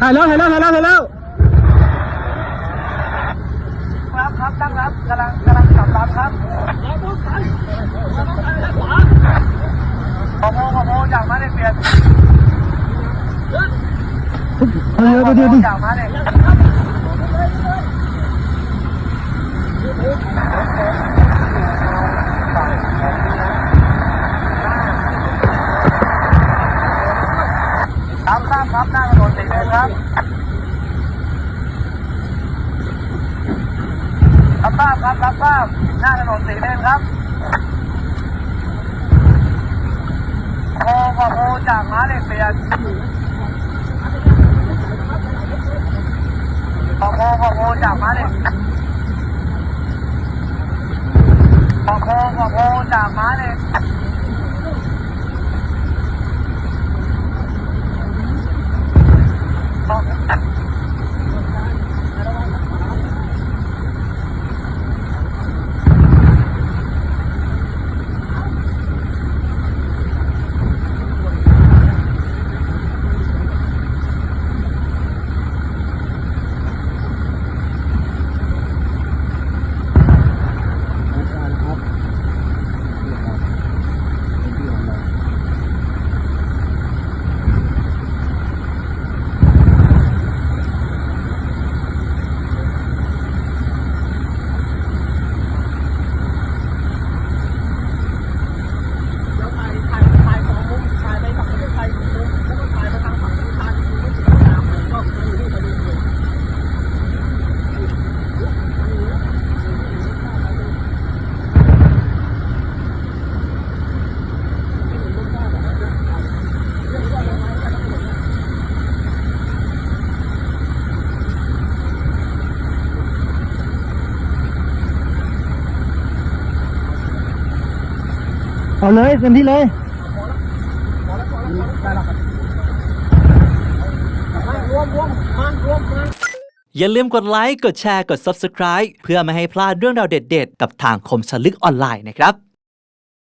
ถ่ายแล้วถ่ายแล้วถ่ายแล้วถ่ายแล้ว ครับครับตั้งรับกำลังกำลังขับตามครับขอโมขอโมจากมาเลยเปลี่ยนเดี๋ยวเดี๋ยวเดี๋ยวจากมาเลยครับทราบครับ หน้าถนนสีแดงครับรับทราบครับรับทราบหน้าถนนสีแดงครับโมขอโมจากม้าเหล็กเปลี่ยนขอโมขอโมจากม้าเหล็กขอโมขอโมจากม้าเหล็ก เอาเลยเต็มที่เลยอย่าลืมกดไลค์ กดแชร์ กด Subscribe เพื่อไม่ให้พลาดเรื่องราวเด็ดๆ กับทางคมสลึกออนไลน์นะครับ